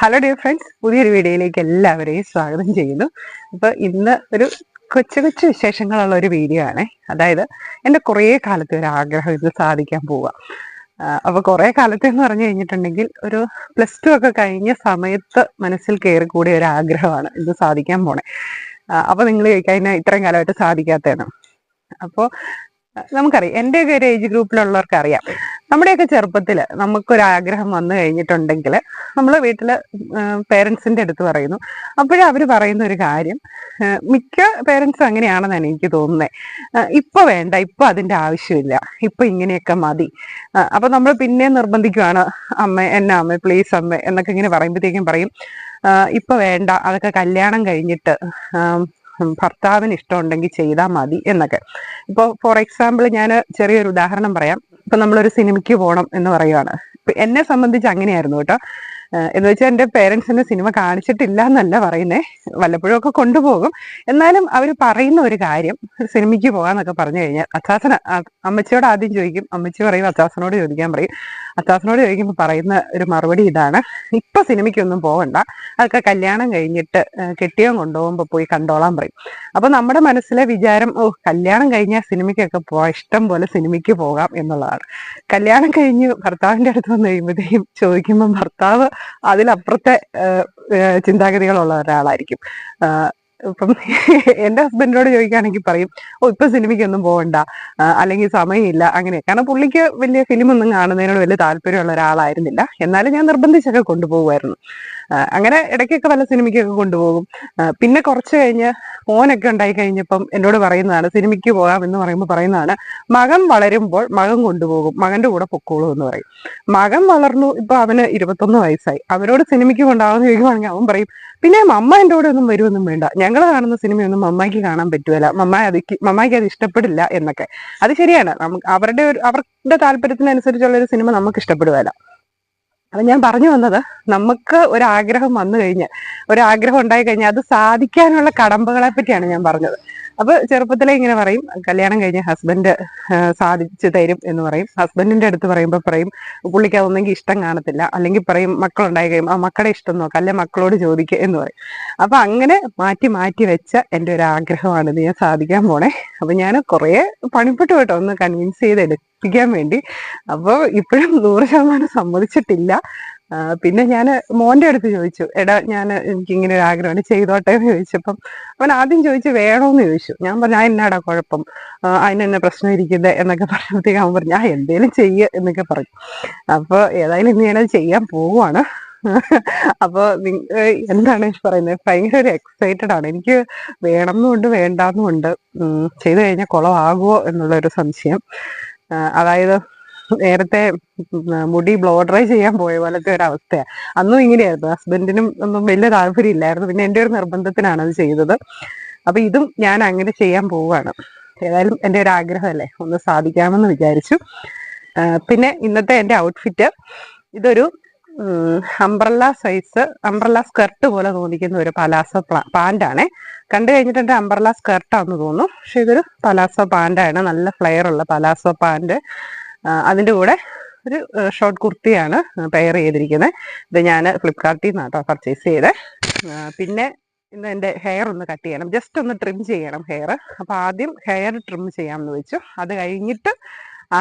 Hello dear friends പുതിയൊരു വീഡിയോയിലേക്ക് എല്ലാവരെയും സ്വാഗതം ചെയ്യുന്നു. അപ്പോൾ ഇന്ന് ഒരു കൊച്ചു കൊച്ചു വിശേഷങ്ങളുള്ള ഒരു വീഡിയോ ആണ്. അതായത് എന്റെ കുറേ കാലത്തെ ഒരു ആഗ്രഹം ഇത് സാധിക്കാൻ പോവുക അപ്പോൾ കുറേ കാലത്തെ എന്ന് പറഞ്ഞു കഴിഞ്ഞിട്ടുണ്ടെങ്കിൽ ഒരു പ്ലസ് ടു ഒക്കെ കഴിഞ്ഞ സമയത്ത് മനസ്സിൽ കയറി കൂടിയ ഒരു ആഗ്രഹമാണ് ഇത് സാധിക്കാൻ പോണേ. അപ്പോൾ നിങ്ങൾ നിങ്ങൾ ചോദിക്കാൻ ഇത്രയും കാലമായിട്ട് സാധിക്കാത്തതാണ് അപ്പോൾ നമുക്കറിയാം എന്റെയൊക്കെ ഒരു ഏജ് ഗ്രൂപ്പിലുള്ളവർക്ക് അറിയാം നമ്മുടെയൊക്കെ ചെറുപ്പത്തിൽ നമുക്കൊരാഗ്രഹം വന്നു കഴിഞ്ഞിട്ടുണ്ടെങ്കിൽ നമ്മൾ വീട്ടിൽ പേരൻസിന്റെ അടുത്ത് പറയുന്നു. അപ്പോഴും അവർ പറയുന്ന ഒരു കാര്യം മിക്ക പേരൻസും അങ്ങനെയാണെന്നാണ് എനിക്ക് തോന്നുന്നത് ഇപ്പോൾ വേണ്ട ഇപ്പം അതിന്റെ ആവശ്യമില്ല ഇപ്പം ഇങ്ങനെയൊക്കെ മതി. അപ്പോൾ നമ്മൾ പിന്നെ നിർബന്ധിക്കുവാണ് അമ്മ എന്നെ അമ്മ പ്ലീസ് അമ്മ എന്നൊക്കെ ഇങ്ങനെ പറയുമ്പോഴത്തേക്കും പറയും ഇപ്പം വേണ്ട അതൊക്കെ കല്യാണം കഴിഞ്ഞിട്ട് ഭർത്താവിന് ഇഷ്ടമുണ്ടെങ്കിൽ ചെയ്താൽ മതി എന്നൊക്കെ. ഇപ്പോൾ ഫോർ എക്സാമ്പിൾ ഞാൻ ചെറിയൊരു ഉദാഹരണം പറയാം. ഇപ്പൊ നമ്മളൊരു സിനിമയ്ക്ക് പോകണം എന്ന് പറയുവാണ്. എന്നെ സംബന്ധിച്ച് അങ്ങനെയായിരുന്നു കേട്ടോ. എന്ന് വെച്ചാൽ എന്റെ എന്നെ സിനിമ കാണിച്ചിട്ടില്ല എന്നല്ല പറയുന്നേ. വല്ലപ്പോഴും ഒക്കെ കൊണ്ടുപോകും. എന്നാലും അവർ പറയുന്ന ഒരു കാര്യം സിനിമയ്ക്ക് പോകാന്നൊക്കെ പറഞ്ഞു കഴിഞ്ഞാൽ അച്ചാസന അമ്മച്ചിയോട് ആദ്യം ചോദിക്കും. അമ്മച്ചി പറയും അച്ചാസനോട് ചോദിക്കാൻ പറയും. അച്ചാസനോട് ചോദിക്കുമ്പോൾ പറയുന്ന ഒരു മറുപടി ഇതാണ്. ഇപ്പൊ സിനിമയ്ക്കൊന്നും പോകണ്ട അതൊക്കെ കല്യാണം കഴിഞ്ഞിട്ട് കെട്ടിയോ കൊണ്ടുപോകുമ്പോൾ പോയി കണ്ടോളാൻ പറയും. അപ്പൊ നമ്മുടെ മനസ്സിലെ വിചാരം ഓ കല്യാണം കഴിഞ്ഞാൽ സിനിമയ്ക്കൊക്കെ പോവാം ഇഷ്ടം പോലെ സിനിമയ്ക്ക് പോകാം എന്നുള്ളതാണ്. കല്യാണം കഴിഞ്ഞ് ഭർത്താവിന്റെ അടുത്ത് വന്ന് കഴിയുമ്പോഴത്തേക്കും ചോദിക്കുമ്പോൾ ഭർത്താവ് അതിലപ്പുറത്തെ ചിന്താഗതികളുള്ള ഒരാളായിരിക്കും. ഇപ്പം എന്റെ ഹസ്ബൻഡിനോട് ചോദിക്കുകയാണെങ്കിൽ പറയും ഓ ഇപ്പൊ സിനിമയ്ക്കൊന്നും പോകണ്ട അല്ലെങ്കിൽ സമയമില്ല. അങ്ങനെ. കാരണം പുള്ളിക്ക് വലിയ ഫിലിം ഒന്നും കാണുന്നതിനോട് വലിയ താല്പര്യമുള്ള ഒരാളായിരുന്നില്ല. എന്നാലും ഞാൻ നിർബന്ധിച്ചൊക്കെ കൊണ്ടുപോകുമായിരുന്നു അങ്ങനെ ഇടയ്ക്കൊക്കെ വല്ല സിനിമയ്ക്കൊക്കെ കൊണ്ടുപോകും. പിന്നെ കുറച്ച് കഴിഞ്ഞ് ഫോനൊക്കെ ഉണ്ടായി കഴിഞ്ഞപ്പം എന്നോട് പറയുന്നതാണ് സിനിമയ്ക്ക് പോകാം എന്ന് പറയുമ്പോൾ പറയുന്നതാണ് മകൻ വളരുമ്പോൾ മകൻ കൊണ്ടുപോകും മകന്റെ കൂടെ പൊക്കോളൂ എന്ന് പറയും. മകൻ വളർന്നു ഇപ്പൊ അവന് ഇരുപത്തൊന്ന് വയസ്സായി. അവനോട് സിനിമയ്ക്ക് കൊണ്ടാവുന്ന ചോദിക്കുവാണെങ്കിൽ അവൻ പറയും പിന്നെ മമ്മ എന്റെ കൂടെ ഒന്നും വരുമൊന്നും വേണ്ട. ഞങ്ങൾ കാണുന്ന സിനിമയൊന്നും മമ്മായിക്ക് കാണാൻ പറ്റുമല്ല മമ്മ അത് മമ്മായിക്ക് അത് ഇഷ്ടപ്പെടില്ല എന്നൊക്കെ. അത് ശരിയാണ്. അവരുടെ ഒരു അവരുടെ താല്പര്യത്തിനനുസരിച്ചുള്ള ഒരു സിനിമ നമുക്ക് ഇഷ്ടപ്പെടുകയല്ല അപ്പൊ ഞാൻ പറഞ്ഞു വന്നത് നമുക്ക് ഒരാഗ്രഹം വന്നു കഴിഞ്ഞാൽ ഒരാഗ്രഹം ഉണ്ടായി കഴിഞ്ഞാൽ അത് സാധിക്കാനുള്ള കടമ്പകളെ പറ്റിയാണ് ഞാൻ പറഞ്ഞത്. അപ്പൊ ചെറുപ്പത്തിലെ ഇങ്ങനെ പറയും കല്യാണം കഴിഞ്ഞ ഹസ്ബൻഡ് സാധിച്ചു തരും എന്ന് പറയും. ഹസ്ബൻഡിന്റെ അടുത്ത് പറയുമ്പോൾ പറയും പുള്ളിക്ക് അതൊന്നെങ്കിൽ ഇഷ്ടം കാണത്തില്ല. അല്ലെങ്കിൽ പറയും മക്കളുണ്ടായി കഴിയും ആ മക്കളുടെ ഇഷ്ടം നോക്കാം അല്ലെ മക്കളോട് ചോദിക്കുക എന്ന് പറയും. അപ്പൊ അങ്ങനെ മാറ്റി മാറ്റി വെച്ച എന്റെ ഒരു ആഗ്രഹമാണ് ഞാൻ സാധിക്കാൻ പോണേ. അപ്പൊ ഞാൻ കുറേ പണിപ്പെട്ടു കേട്ടോ ഒന്ന് കൺവിൻസ് ചെയ്ത് എടുപ്പിക്കാൻ വേണ്ടി. അപ്പോൾ ഇപ്പോഴും നൂറ് ശതമാനം സമ്മതിച്ചിട്ടില്ല. പിന്നെ ഞാൻ മോന്റെ അടുത്ത് ചോദിച്ചു എടാ ഞാൻ എനിക്ക് ഇങ്ങനെ ഒരു ആഗ്രഹമാണ് ചെയ്തോട്ടെ? എന്ന് ചോദിച്ചപ്പം അവൻ ആദ്യം ചോദിച്ചു വേണോന്ന്? ചോദിച്ചു. ഞാൻ പറഞ്ഞു ആ എന്നാടാ കുഴപ്പം? ആ, അതിന് എന്നെ പ്രശ്നം ഇരിക്കുന്നത് എന്നൊക്കെ പറഞ്ഞപ്പോഴത്തേക്ക് അവൻ പറഞ്ഞു ആ എന്തേലും ചെയ്യ എന്നൊക്കെ പറഞ്ഞു. അപ്പോൾ ഏതായാലും ഇന്ന് ഞാനത് ചെയ്യാൻ പോവുകയാണ് അപ്പോൾ എന്താണ് പറയുന്നത് ഭയങ്കര ഒരു എക്സൈറ്റഡ് ആണ്. എനിക്ക് വേണമെന്നുമുണ്ട് വേണ്ടാന്നുമുണ്ട് ചെയ്തു കഴിഞ്ഞാൽ കുളമാകുമോ എന്നുള്ള ഒരു സംശയം അതായത് നേരത്തെ മുടി ബ്ലോ ഡ്രൈ ചെയ്യാൻ പോയ പോലത്തെ ഒരു അവസ്ഥയാണ് അന്നും ഇങ്ങനെയായിരുന്നു. ഹസ്ബൻഡിനും ഒന്നും വലിയ താല്പര്യം ഇല്ലായിരുന്നു. പിന്നെ എന്റെ ഒരു നിർബന്ധത്തിനാണ് അത് ചെയ്തത്. അപ്പൊ ഇതും ഞാൻ അങ്ങനെ ചെയ്യാൻ പോവുകയാണ്. ഏതായാലും എന്റെ ഒരു ആഗ്രഹമല്ലേ? ഒന്ന് സാധിക്കാമെന്ന് വിചാരിച്ചു. പിന്നെ ഇന്നത്തെ എന്റെ ഔട്ട്ഫിറ്റ് ഇതൊരു അംബ്രല്ല സൈസ് അംബ്രല്ല സ്കർട്ട് പോലെ തോന്നിക്കുന്ന ഒരു പലാസോ പാന്റാണ് കണ്ടു കഴിഞ്ഞിട്ട് എന്റെ അംബ്രല്ല സ്കർട്ടാന്ന് തോന്നുന്നു. പക്ഷെ ഇതൊരു പലാസോ പാന്റാണ് നല്ല ഫ്ലെയർ ഉള്ള പലാസോ പാന്റ് അതിന്റെ കൂടെ ഒരു ഷോർട്ട് കുർത്തിയാണ് പെയർ ചെയ്തിരിക്കുന്നത്. ഇത് ഞാൻ ഫ്ലിപ്കാർട്ടിൽ നിന്നാണ് കേട്ടോ പർച്ചേസ് ചെയ്തത് പിന്നെ ഇന്ന് എന്റെ ഹെയർ ഒന്ന് കട്ട് ചെയ്യണം. ജസ്റ്റ് ഒന്ന് ട്രിം ചെയ്യണം ഹെയർ അപ്പോൾ ആദ്യം ഹെയർ ട്രിം ചെയ്യാമെന്ന് വെച്ചു. അത് കഴിഞ്ഞിട്ട്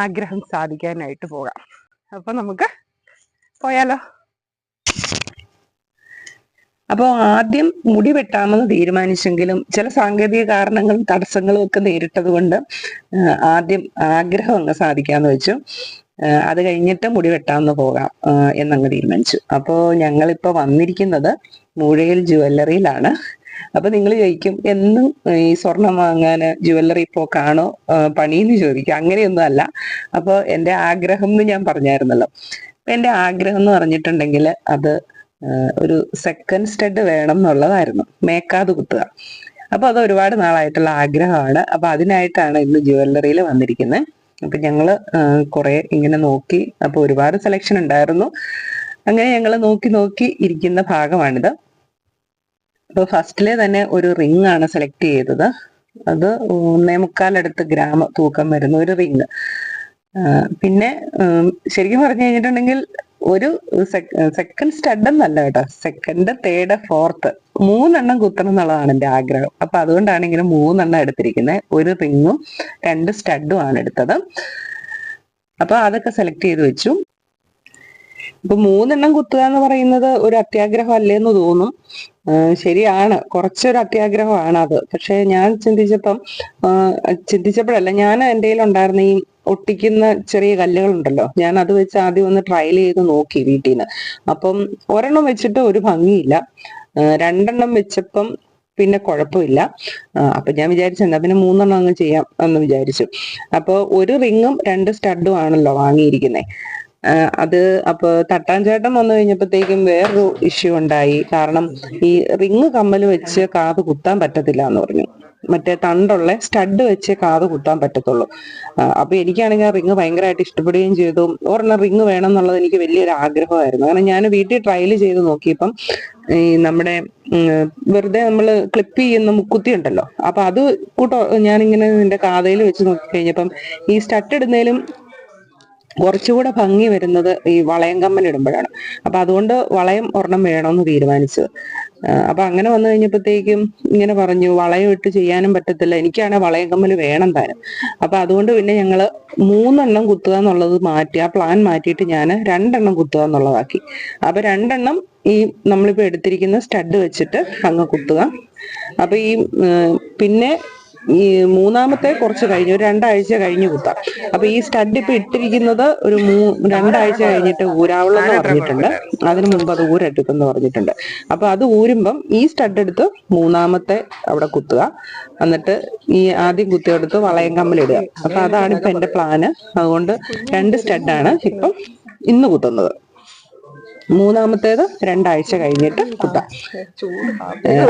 ആഗ്രഹം സാധിക്കാനായിട്ട് പോകാം. അപ്പോൾ നമുക്ക് പോയാലോ? അപ്പോൾ ആദ്യം മുടി വെട്ടാമെന്ന് തീരുമാനിച്ചെങ്കിലും ചില സാങ്കേതിക കാരണങ്ങളും തടസ്സങ്ങളും ഒക്കെ നേരിട്ടത് കൊണ്ട് ആദ്യം ആഗ്രഹം അങ്ങ് സാധിക്കാന്ന് വെച്ചു. അത് കഴിഞ്ഞിട്ട് മുടി വെട്ടാമെന്ന് പോകാം എന്നങ്ങ് തീരുമാനിച്ചു. അപ്പോൾ ഞങ്ങളിപ്പോൾ വന്നിരിക്കുന്നത് മുഴയിൽ ജുവല്ലറിയിലാണ്. അപ്പൊ നിങ്ങൾ ചോദിക്കും എന്നും ഈ സ്വർണം വാങ്ങാൻ ജുവല്ലറി പോക്കാണോ കാണോ? പണിയെന്ന് ചോദിക്കും. അങ്ങനെയൊന്നും അല്ല. അപ്പോൾ എന്റെ ആഗ്രഹം എന്ന് ഞാൻ പറഞ്ഞായിരുന്നല്ലോ. എന്റെ ആഗ്രഹം എന്ന് പറഞ്ഞിട്ടുണ്ടെങ്കിൽ അത് ഒരു സെക്കൻഡ് സ്റ്റഡ് വേണം എന്നുള്ളതായിരുന്നു മേക്കാത് കുത്തുക. അപ്പൊ അത് ഒരുപാട് നാളായിട്ടുള്ള ആഗ്രഹമാണ്. അപ്പൊ അതിനായിട്ടാണ് ഇന്ന് ജുവല്ലറിയിൽ വന്നിരിക്കുന്നത് അപ്പൊ ഞങ്ങൾ കുറെ ഇങ്ങനെ നോക്കി അപ്പൊ ഒരുപാട് സെലക്ഷൻ ഉണ്ടായിരുന്നു. അങ്ങനെ ഞങ്ങൾ നോക്കി നോക്കി ഇരിക്കുന്ന ഭാഗമാണിത്. അപ്പൊ ഫസ്റ്റിലെ തന്നെ ഒരു റിംഗ് ആണ് സെലക്ട് ചെയ്തത്. അത് ഒന്നേ മുക്കാലടുത്ത് ഗ്രാമ തൂക്കം വരുന്ന ഒരു റിംഗ് പിന്നെ ശരിക്കും പറഞ്ഞു കഴിഞ്ഞിട്ടുണ്ടെങ്കിൽ ഒരു സെക്കൻഡ് സ്റ്റഡ് എന്നല്ല കേട്ടോ. സെക്കൻഡ് തേർഡ് ഫോർത്ത് മൂന്നെണ്ണം കുത്തണം എന്നുള്ളതാണ് എന്റെ ആഗ്രഹം. അപ്പൊ അതുകൊണ്ടാണ് ഇങ്ങനെ മൂന്നെണ്ണം എടുത്തിരിക്കുന്നത്. ഒരു റിങ്ങും രണ്ട് സ്റ്റഡും ആണ് എടുത്തത്. അപ്പൊ അതൊക്കെ സെലക്ട് ചെയ്ത് വെച്ചു. ഇപ്പൊ മൂന്നെണ്ണം കുത്തുക എന്ന് പറയുന്നത് ഒരു അത്യാഗ്രഹം അല്ലേന്ന് തോന്നും. ശരിയാണ്. കുറച്ചൊരു അത്യാഗ്രഹമാണ് അത്. പക്ഷെ ഞാൻ ചിന്തിച്ചപ്പം ചിന്തിച്ചപ്പോഴല്ല ഞാൻ എന്റെ ഉണ്ടായിരുന്ന ഈ ഒട്ടിക്കുന്ന ചെറിയ കല്ലുകളുണ്ടല്ലോ ഞാൻ അത് വെച്ച് ആദ്യം ഒന്ന് ട്രയൽ ചെയ്ത് നോക്കി വീട്ടിൽ നിന്ന് അപ്പം ഒരെണ്ണം വെച്ചിട്ട് ഒരു ഭംഗിയില്ല. രണ്ടെണ്ണം വെച്ചപ്പം പിന്നെ കുഴപ്പമില്ല. അപ്പൊ ഞാൻ വിചാരിച്ചു പിന്നെ മൂന്നെണ്ണം അങ്ങ് ചെയ്യാം എന്ന് വിചാരിച്ചു. അപ്പോൾ ഒരു റിങ്ങും രണ്ട് സ്റ്റഡും ആണല്ലോ വാങ്ങിയിരിക്കുന്നത് അത് അപ്പൊ തട്ടാൻ ചേട്ടൻ വന്നു കഴിഞ്ഞപ്പോഴത്തേക്കും വേറൊരു ഇഷ്യൂ ഉണ്ടായി. കാരണം ഈ റിങ് കമ്മൽ വെച്ച് കാത് കുത്താൻ പറ്റത്തില്ല എന്ന് പറഞ്ഞു. മറ്റേ തണ്ടുള്ള സ്റ്റഡ് വെച്ച് കാത് കുത്താൻ പറ്റത്തുള്ളൂ. അപ്പൊ എനിക്കാണെങ്കിൽ ആ റിങ് ഭയങ്കരമായിട്ട് ഇഷ്ടപ്പെടുകയും ചെയ്തു. ഒരെണ്ണം റിങ് വേണം എന്നുള്ളത് എനിക്ക് വലിയൊരു ആഗ്രഹമായിരുന്നു. കാരണം ഞാൻ വീട്ടിൽ ട്രയൽ ചെയ്ത് നോക്കിയപ്പം ഈ നമ്മുടെ വെറുതെ നമ്മൾ ക്ലിപ്പ് ചെയ്യുന്ന മുക്കുത്തി ഉണ്ടല്ലോ. അപ്പൊ അത് കൂട്ടോ ഞാനിങ്ങനെ നിന്റെ കാതയിൽ വെച്ച് നോക്കി കഴിഞ്ഞപ്പം ഈ സ്റ്റഡ് ഇടുന്നതിലും കുറച്ചുകൂടെ ഭംഗി വരുന്നത് ഈ വളയം കമ്മൽ ഇടുമ്പോഴാണ് അപ്പൊ അതുകൊണ്ട് വളയം ഒരെണ്ണം വേണമെന്ന് തീരുമാനിച്ചത് അപ്പൊ അങ്ങനെ വന്നു കഴിഞ്ഞപ്പോഴത്തേക്കും ഇങ്ങനെ പറഞ്ഞു വളയം ഇട്ട് ചെയ്യാനും പറ്റത്തില്ല. എനിക്കാണ് വളയം കമ്മൽ വേണം താനും. അപ്പൊ അതുകൊണ്ട് പിന്നെ ഞങ്ങൾ മൂന്നെണ്ണം കുത്തുക എന്നുള്ളത് മാറ്റി ആ പ്ലാൻ മാറ്റിയിട്ട് ഞാൻ രണ്ടെണ്ണം കുത്തുക എന്നുള്ളതാക്കി. അപ്പൊ രണ്ടെണ്ണം ഈ നമ്മളിപ്പോ എടുത്തിരിക്കുന്ന സ്റ്റഡ് വെച്ചിട്ട് അങ്ങ് കുത്തുക. അപ്പൊ ഈ പിന്നെ ഈ മൂന്നാമത്തെ കുറച്ച് കഴിഞ്ഞ് ഒരു രണ്ടാഴ്ച കഴിഞ്ഞ് കുത്താം. അപ്പൊ ഈ സ്റ്റഡ് ഇപ്പൊ ഇട്ടിരിക്കുന്നത് ഒരു മൂ രണ്ടാഴ്ച കഴിഞ്ഞിട്ട് ഊരാവുള്ള പറഞ്ഞിട്ടുണ്ട്. അതിന് മുമ്പ് അത് ഊരെടുത്തെന്ന് പറഞ്ഞിട്ടുണ്ട്. അപ്പൊ അത് ഊരുമ്പം ഈ സ്റ്റഡ് എടുത്ത് മൂന്നാമത്തെ അവിടെ കുത്തുക. എന്നിട്ട് ഈ ആദ്യം കുത്തിയെടുത്ത് വളയം കമ്മലിടുക അപ്പൊ അതാണ് ഇപ്പൊ എന്റെ പ്ലാന് അതുകൊണ്ട് രണ്ട് സ്റ്റഡാണ് ഇപ്പം ഇന്ന് കുത്തുന്നത്. മൂന്നാമത്തേത് രണ്ടാഴ്ച കഴിഞ്ഞിട്ട് കുത്താം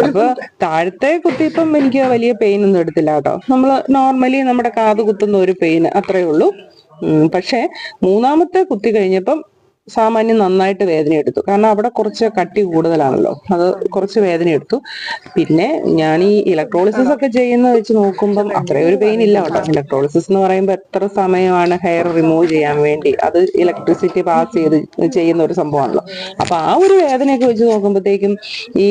അപ്പൊ താഴത്തെ കുത്തിയപ്പം എനിക്ക് വലിയ പെയിൻ ഒന്നും എടുത്തില്ല കേട്ടോ. നമ്മൾ നോർമലി നമ്മുടെ കാത് കുത്തുന്ന ഒരു പെയിൻ അത്രയേ ഉള്ളൂ. പക്ഷെ മൂന്നാമത്തെ കുത്തി കഴിഞ്ഞപ്പം സാമാന്യം നന്നായിട്ട് വേദന എടുത്തു കാരണം അവിടെ കുറച്ച് കട്ടി കൂടുതലാണല്ലോ. അത് കുറച്ച് വേദന എടുത്തു പിന്നെ ഞാൻ ഈ ഇലക്ട്രോളിസിസ് ഒക്കെ ചെയ്യുന്ന വെച്ച് നോക്കുമ്പോൾ അത്രയും ഒരു പെയിൻ ഇല്ല കേട്ടോ. ഇലക്ട്രോളിസിസ് എന്ന് പറയുമ്പോൾ എത്ര സമയമാണ് ഹെയർ റിമൂവ് ചെയ്യാൻ വേണ്ടി? അത് ഇലക്ട്രിസിറ്റി പാസ് ചെയ്ത് ചെയ്യുന്ന ഒരു സംഭവമാണല്ലോ. അപ്പൊ ആ ഒരു വേദനയൊക്കെ വെച്ച് നോക്കുമ്പോഴത്തേക്കും ഈ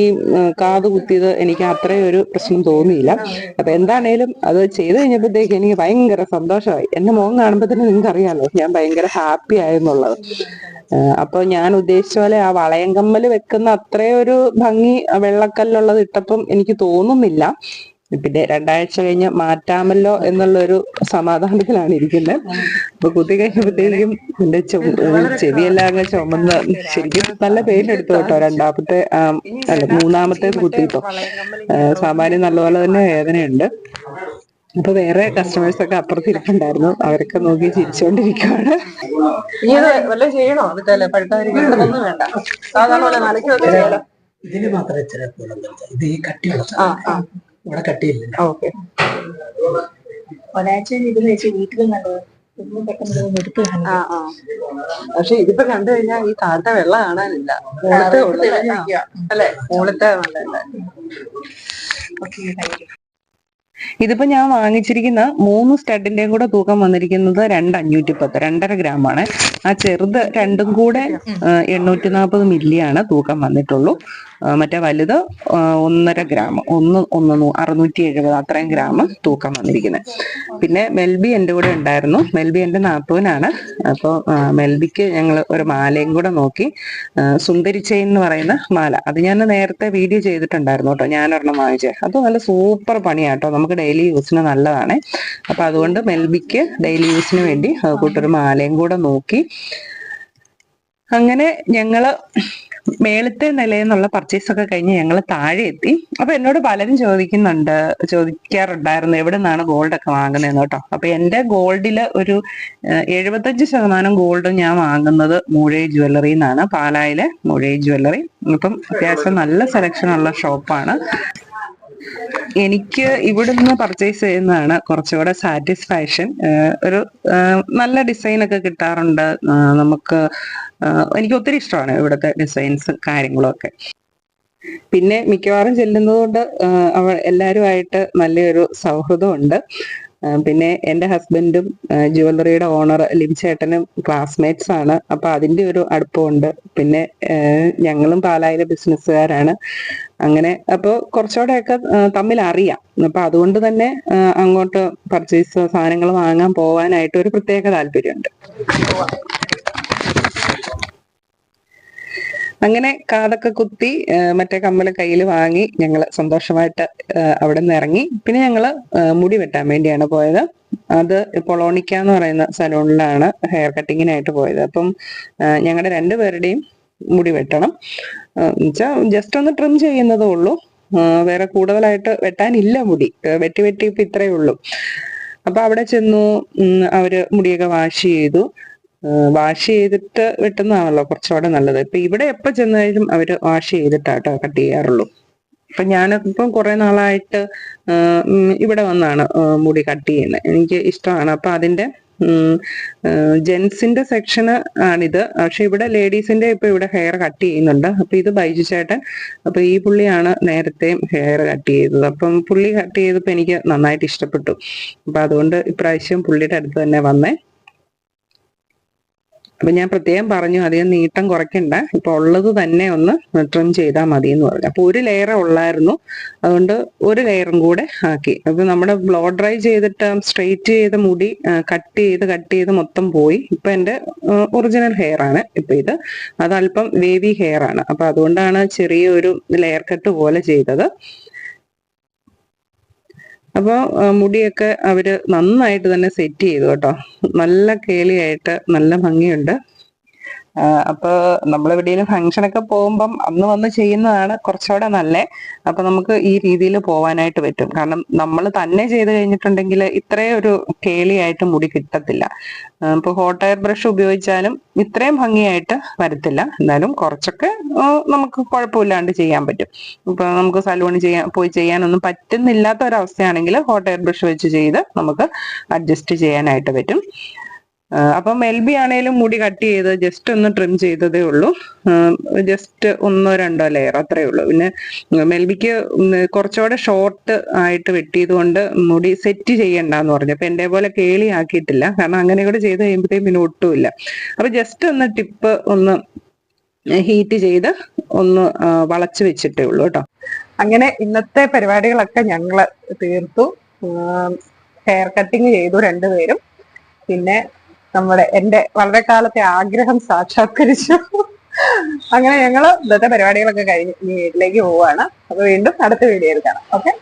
കാത് കുത്തിയത് എനിക്ക് അത്രയും ഒരു പ്രശ്നം തോന്നിയില്ല. അപ്പൊ എന്താണേലും അത് ചെയ്ത് കഴിഞ്ഞപ്പോഴത്തേക്ക് എനിക്ക് ഭയങ്കര സന്തോഷമായി. എന്റെ മുഖം കാണുമ്പോൾ തന്നെ നിങ്ങൾക്ക് അറിയാമല്ലോ ഞാൻ ഭയങ്കര ഹാപ്പി ആയെന്നുള്ളത്. അപ്പൊ ഞാൻ ഉദ്ദേശിച്ച പോലെ ആ വളയം കമ്മൽ വെക്കുന്ന അത്രയൊരു ഭംഗി വെള്ളക്കല്ലുള്ളത് ഇട്ടപ്പം എനിക്ക് തോന്നുന്നില്ല. പിന്നെ രണ്ടാഴ്ച കഴിഞ്ഞ് മാറ്റാമല്ലോ എന്നുള്ള ഒരു സമാധാനത്തിലാണ് ഇരിക്കുന്നത്. അപ്പൊ കുത്തി കഴിഞ്ഞപ്പോഴത്തേക്കും എന്റെ ചെവിയെല്ലാം അങ്ങ് ചുമന്ന് ശരിക്കും നല്ല പെയിൻ എടുത്തു കേട്ടോ. രണ്ടാമത്തെ അല്ല മൂന്നാമത്തേത് കുത്തിയിട്ടോ. സാമാന്യം നല്ലപോലെ തന്നെ വേദനയുണ്ട്. അപ്പൊ വേറെ കസ്റ്റമേഴ്സ് ഒക്കെ അപ്പുറത്തിരിക്കണ്ടായിരുന്നു. അവരൊക്കെ നോക്കി ചിരിച്ചോണ്ടിരിക്കുവാണ്. ഇതിന് മാത്രമേ ഇച്ചിരി ഇത് ഈ കട്ടിയുള്ള ഇവിടെ കട്ടിയില്ല. ഓക്കെ. ഒരാഴ്ച ഇത് വെച്ച് വീട്ടിൽ നല്ലത് പക്ഷെ ഇതിപ്പോ കണ്ടു കഴിഞ്ഞാൽ ഈ താഴത്തെ വെള്ളം കാണാനില്ല. മുകളത്തെ ഉള്ളു അല്ലേ? നല്ലതല്ലേ ഓക്കേ, താങ്ക് യു. ഇതിപ്പോ ഞാൻ വാങ്ങിച്ചിരിക്കുന്ന മൂന്ന് സ്റ്റഡിന്റെയും കൂടെ തൂക്കം വന്നിരിക്കുന്നത് രണ്ട് അഞ്ഞൂറ്റി പത്ത് രണ്ടര ഗ്രാം ആണ് ആ ചെറുത് രണ്ടും കൂടെ എണ്ണൂറ്റി നാൽപ്പത് മില്ലിയാണ് തൂക്കം വന്നിട്ടുള്ളൂ. മറ്റേ വലുത് ഒന്നര ഗ്രാം ഒന്ന് ഒന്ന് അറുന്നൂറ്റി എഴുപത് അത്രയും ഗ്രാം തൂക്കം വന്നിരിക്കുന്നത് പിന്നെ മെൽബി എന്റെ കൂടെ ഉണ്ടായിരുന്നു. മെൽബി എന്റെ നാത്തൂനാണ്. അപ്പോൾ മെൽബിക്ക് ഞങ്ങൾ ഒരു മാലയും കൂടെ നോക്കി ആ, എന്ന് പറയുന്ന മാല. അത് ഞാൻ നേരത്തെ വീഡിയോ ചെയ്തിട്ടുണ്ടായിരുന്നു കേട്ടോ ഞാനൊരെണ്ണം വാങ്ങിച്ചേ. അത് നല്ല സൂപ്പർ പണിയാട്ടോ നമുക്ക് ഡെയിലി യൂസിന് നല്ലതാണ്. അപ്പം അതുകൊണ്ട് മെൽബിക്ക് ഡെയിലി യൂസിന് വേണ്ടി കൂട്ടൊരു മാലയും കൂടെ നോക്കി. അങ്ങനെ ഞങ്ങൾ മേളത്തെ നിലയിൽ നിന്നുള്ള പർച്ചേസ് ഒക്കെ കഴിഞ്ഞ് ഞങ്ങൾ താഴെ എത്തി. അപ്പൊ എന്നോട് പലരും ചോദിക്കുന്നുണ്ട് ചോദിക്കാറുണ്ടായിരുന്നു എവിടെ നിന്നാണ് ഗോൾഡ് ഒക്കെ വാങ്ങുന്നതെന്ന് കേട്ടോ. അപ്പൊ എന്റെ ഗോൾഡിൽ ഒരു എഴുപത്തഞ്ച് ശതമാനം ഗോൾഡ് ഞാൻ വാങ്ങുന്നത് മൂഴേ ജ്വല്ലറി എന്നാണ് പാലായിലെ മൂഴേ ജ്വല്ലറി ഇപ്പം അത്യാവശ്യം നല്ല സെലക്ഷൻ ഉള്ള ഷോപ്പാണ് എനിക്ക് ഇവിടുന്ന് പർച്ചേസ് ചെയ്യുന്നതാണ് കുറച്ചുകൂടെ സാറ്റിസ്ഫാക്ഷൻ ഒരു നല്ല ഡിസൈൻ ഒക്കെ കിട്ടാറുണ്ട്. നമുക്ക് എനിക്ക് ഒത്തിരി ഇഷ്ടമാണ് ഇവിടുത്തെ ഡിസൈൻസ് കാര്യങ്ങളൊക്കെ. പിന്നെ മിക്കവാറും ചെല്ലുന്നതുകൊണ്ട് അവ എല്ലാവരുമായിട്ട് നല്ലൊരു സൗഹൃദമുണ്ട്. പിന്നെ എന്റെ ഹസ്ബൻഡും ജുവല്ലറിയുടെ ഓണർ ലിബിച്ചേട്ടനും ക്ലാസ്മേറ്റ്സ് ആണ്. അപ്പൊ അതിന്റെ ഒരു അടുപ്പമുണ്ട്. പിന്നെ ഞങ്ങളും പാലായിലെ ബിസിനസ്സുകാരാണ്. അങ്ങനെ അപ്പോൾ കുറച്ചുകൂടെയൊക്കെ തമ്മിൽ അറിയാം അപ്പൊ അതുകൊണ്ട് തന്നെ അങ്ങോട്ട് പർച്ചേസ് സാധനങ്ങൾ വാങ്ങാൻ പോവാനായിട്ട് ഒരു പ്രത്യേക താല്പര്യമുണ്ട്. അങ്ങനെ കാതൊക്കെ കുത്തി മറ്റേ കമ്മൽ കയ്യിൽ വാങ്ങി ഞങ്ങൾ സന്തോഷമായിട്ട് അവിടെ നിന്ന് ഇറങ്ങി. പിന്നെ ഞങ്ങൾ മുടി വെട്ടാൻ വേണ്ടിയാണ് പോയത്. അത് പൊളോണിക്ക എന്ന് പറയുന്ന സലൂണിലാണ് ഹെയർ കട്ടിങ്ങിനായിട്ട് പോയത്. അപ്പം ഞങ്ങളുടെ രണ്ടുപേരുടെയും മുടി വെട്ടണം. എന്നുവെച്ചാൽ ജസ്റ്റ് ഒന്ന് ട്രിം ചെയ്യുന്നതേ ഉള്ളൂ. വേറെ കൂടുതലായിട്ട് വെട്ടാനില്ല മുടി. വെട്ടി വെട്ടി ഇപ്പൊ ഇത്രയേ ഉള്ളൂ. അപ്പൊ അവിടെ ചെന്നു അവർ മുടിയൊക്കെ വാഷ് ചെയ്തു. വാഷ് ചെയ്തിട്ട് വെട്ടുന്നതാണല്ലോ കുറച്ചുകൂടെ നല്ലത്. ഇപ്പൊ ഇവിടെ എപ്പോ ചെന്നാലും അവർ വാഷ് ചെയ്തിട്ടാട്ടോ കട്ട് ചെയ്യാറുള്ളൂ. ഇപ്പൊ ഞാനിപ്പം കുറെ നാളായിട്ട് ഇവിടെ വന്നാണ് മുടി കട്ട് ചെയ്യുന്നത് എനിക്ക് ഇഷ്ടമാണ്. അപ്പൊ അതിന്റെ ജെൻസിന്റെ സെക്ഷന് ആണിത്. പക്ഷെ ഇവിടെ ലേഡീസിന്റെ ഇപ്പൊ ഇവിടെ ഹെയർ കട്ട് ചെയ്യുന്നുണ്ട്. അപ്പൊ ഇത് ബൈജു ചേട്ടൻ അപ്പൊ ഈ പുള്ളിയാണ് നേരത്തെയും ഹെയർ കട്ട് ചെയ്തത്. അപ്പം പുള്ളി കട്ട് ചെയ്തപ്പോ എനിക്ക് നന്നായിട്ട് ഇഷ്ടപ്പെട്ടു. അപ്പൊ അതുകൊണ്ട് ഇപ്രാവശ്യം പുള്ളിയുടെ അടുത്ത് തന്നെ വന്നേ. അപ്പൊ ഞാൻ പ്രത്യേകം പറഞ്ഞു അധികം നീട്ടം കുറയ്ക്കണ്ട. ഇപ്പൊ ഉള്ളത് തന്നെ ഒന്ന് ട്രിം ചെയ്താൽ മതി എന്ന് പറഞ്ഞു. അപ്പൊ ഒരു ലെയർ ഉള്ളായിരുന്നു. അതുകൊണ്ട് ഒരു ലെയറും കൂടെ ആക്കി. അപ്പൊ നമ്മുടെ ബ്ലോ ഡ്രൈ ചെയ്തിട്ട് സ്ട്രെയിറ്റ് ചെയ്ത മുടി കട്ട് ചെയ്ത് കട്ട് ചെയ്ത് മൊത്തം പോയി. ഇപ്പൊ എന്റെ ഒറിജിനൽ ഹെയർ ആണ് ഇപ്പൊ ഇത്. അല്പം വേവി ഹെയർ ആണ്. അപ്പൊ അതുകൊണ്ടാണ് ചെറിയൊരു ലെയർ കട്ട് പോലെ ചെയ്തത്. അപ്പോൾ മുടിയൊക്കെ അവർ നന്നായിട്ട് തന്നെ സെറ്റ് ചെയ്തു കേട്ടോ. നല്ല കേളിയായിട്ട് നല്ല ഭംഗിയുണ്ട്. അപ്പൊ നമ്മൾ എവിടെയെങ്കിലും ഫംഗ്ഷനൊക്കെ പോകുമ്പം അന്ന് വന്ന് ചെയ്യുന്നതാണ് കുറച്ചുകൂടെ നല്ലേ. അപ്പൊ നമുക്ക് ഈ രീതിയിൽ പോവാനായിട്ട് പറ്റും. കാരണം നമ്മൾ തന്നെ ചെയ്ത് കഴിഞ്ഞിട്ടുണ്ടെങ്കിൽ ഇത്രയും ഒരു കേളിയായിട്ട് മുടി കിട്ടത്തില്ല. ഇപ്പൊ ഹോട്ട് എയർ ബ്രഷ് ഉപയോഗിച്ചാലും ഇത്രയും ഭംഗിയായിട്ട് വരത്തില്ല. എന്നാലും കുറച്ചൊക്കെ നമുക്ക് കുഴപ്പമില്ലാണ്ട് ചെയ്യാൻ പറ്റും. ഇപ്പൊ നമുക്ക് സലൂണിൽ ചെയ്യാൻ പോയി ചെയ്യാനൊന്നും പറ്റുന്നില്ലാത്ത ഒരവസ്ഥയാണെങ്കിൽ ഹോട്ട് എയർ ബ്രഷ് വെച്ച് ചെയ്ത് നമുക്ക് അഡ്ജസ്റ്റ് ചെയ്യാനായിട്ട് പറ്റും. അപ്പം എൽബി ആണേലും മുടി കട്ട് ചെയ്ത് ജസ്റ്റ് ഒന്ന് ട്രിം ചെയ്തതേ ഉള്ളൂ. ജസ്റ്റ് ഒന്നോ രണ്ടോ ലെയർ അത്രേ ഉള്ളൂ. പിന്നെ മെൽബിക്ക് കുറച്ചുകൂടെ ഷോർട്ട് ആയിട്ട് വെട്ടിയതുകൊണ്ട് മുടി സെറ്റ് ചെയ്യണ്ടെന്ന് പറഞ്ഞു. അപ്പൊ എന്റെ പോലെ കേളി ആക്കിയിട്ടില്ല. കാരണം അങ്ങനെ കൂടെ ചെയ്ത് കഴിയുമ്പോഴത്തേക്കും പിന്നെ ഒട്ടുമില്ല. അപ്പൊ ജസ്റ്റ് ഒന്ന് ടിപ്പ് ഒന്ന് ഹീറ്റ് ചെയ്ത് ഒന്ന് വളച്ച് വെച്ചിട്ടേ ഉള്ളൂ കേട്ടോ. അങ്ങനെ ഇന്നത്തെ പരിപാടികളൊക്കെ ഞങ്ങൾ തീർത്തു. ഹെയർ കട്ടിങ് ചെയ്തു രണ്ടുപേരും. പിന്നെ നമ്മുടെ എന്റെ വളരെ കാലത്തെ ആഗ്രഹം സാക്ഷാത്കരിച്ചു. അങ്ങനെ ഞങ്ങൾ ഇന്നത്തെ പരിപാടികളൊക്കെ കഴിഞ്ഞ് വീട്ടിലേക്ക് പോവാണ്. അപ്പൊ വീണ്ടും അടുത്ത വീഡിയോയിൽ കാണാം. ഓക്കെ?